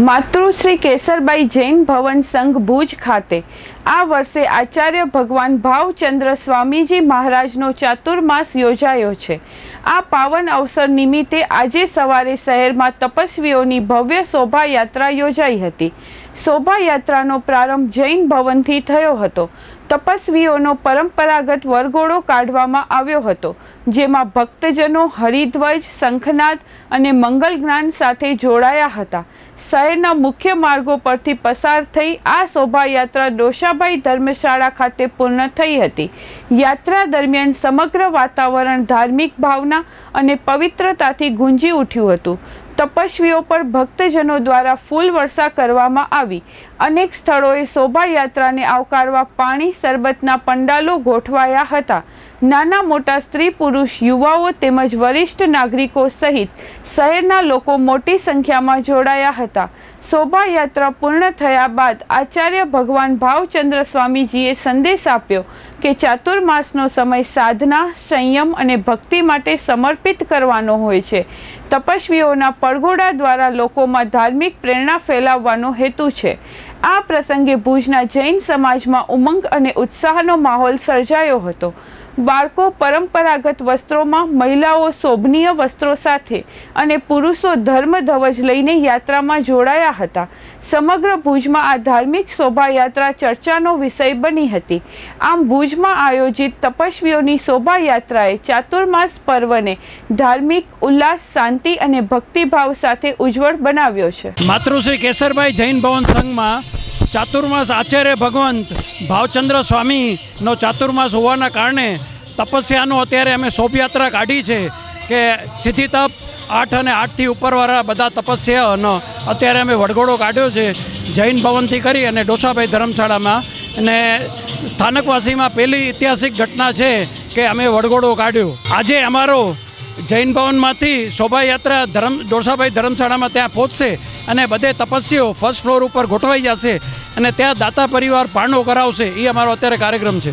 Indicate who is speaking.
Speaker 1: માતૃશ્રી કેસરબાઈ જૈન ભવન સંઘ ભુજ ખાતે. આ વર્ષે આચાર્ય ભગવાન ભાવચંદ્ર સ્વામીજી મહારાજનો ચાતુર્માસ યોજાયો છે. આ પાવન અવસર નિમિત્તે આજે સવારે શહેરમાં તપસ્વીઓની ભવ્ય શોભાયાત્રા યોજાઈ હતી. શોભાયાત્રાનો પ્રારંભ જૈન ભવનથી થયો હતો. તપસ્વીઓનો પરંપરાગત વરઘોડો કાઢવામાં આવ્યો હતો, જેમાં ભક્તજનો હરિધ્વજ, શંખનાદ અને મંગલ જ્ઞાન સાથે જોડાયા હતા. શહેરના મુખ્ય માર્ગો પરથી પસાર થઈ આ શોભાયાત્રા ડોશાભાઈ ધર્મશાળા ખાતે પૂર્ણ થઈ હતી. યાત્રા દરમિયાન સમગ્ર વાતાવરણ ધાર્મિક ભાવના અને પવિત્રતાથી ગુંજી ઉઠ્યું હતું. તપસ્વીઓ પર ભક્તજનો દ્વારા ફૂલ વર્ષા કરવામાં આવી. અનેક સ્થળોએ શોભાયાત્રાને આવકારવા પાણી, શરબતના પંડાલો ગોઠવાયા હતા. નાના મોટા સ્ત્રી પુરુષ યુવાઓ તેમજ વરિષ્ઠ નાગરિકો સહિત શહેરના લોકો મોટી સંખ્યામાં જોડાયા હતા. શોભાયાત્રા પૂર્ણ થયા બાદ આચાર્ય ભગવાન ભાવચંદ્ર સ્વામીજીએ સંદેશ આપ્યો કે ચાતુર્માસનો સમય સાધના, સંયમ અને ભક્તિ માટે સમર્પિત કરવાનો હોય છે. તપસ્વીઓના પડઘોડા દ્વારા લોકોમાં ધાર્મિક પ્રેરણા ફેલાવવાનો હેતુ છે. આ પ્રસંગે ભુજના જૈન સમાજમાં ઉમંગ અને ઉત્સાહનો માહોલ સર્જાયો હતો. બાળકો પરંપરાગત વસ્ત્રોમાં મહિલાઓ શોભનીય વસ્ત્રો સાથે અને પુરુષો ધર્મ ધ્વજ લઈને યાત્રામાં જોડાયા હતા. સમગ્ર ભુજમાં આ ધાર્મિક શોભાયાત્રા ચર્ચાનો વિષય બની હતી. આમ ભુજમાં આયોજિત તપસ્વીઓની શોભાયાત્રાએ ચાતુર્માસ પર્વને ધાર્મિક ઉલ્લાસ, શાંતિ અને ભક્તિભાવ સાથે ઉજ્જવળ બનાવ્યો છે.
Speaker 2: માતૃશ્રી કેસરભાઈ જૈન ભવન સંઘમાં ચાતુર્માસ આચાર્ય ભગવંત ભાવચંદ્ર સ્વામીનો ચાતુર્માસ હોવાના કારણે તપસ્યાનું અત્યારે અમે શોભયાત્રા કાઢી છે કે સિદ્ધિ તપ આઠ અને આઠથી ઉપરવાળા બધા તપસ્યાનો અત્યારે અમે વડઘોડો કાઢ્યો છે, જૈન ભવનથી કરી અને ડોસાભાઈ ધર્મશાળામાં. અને સ્થાનકવાસીમાં પહેલી ઐતિહાસિક ઘટના છે કે અમે વડઘોડો કાઢ્યો. આજે અમારો જૈન ભવનમાંથી શોભાયાત્રા ધરમ ડોસાભાઈ ધર્મશાળામાં ત્યાં પહોંચશે અને બધે તપસ્વીઓ ફર્સ્ટ ફ્લોર ઉપર ગોઠવાઈ જશે અને ત્યાં દાતા પરિવાર પાંડો કરાવશે. એ અમારો અત્યારે કાર્યક્રમ છે.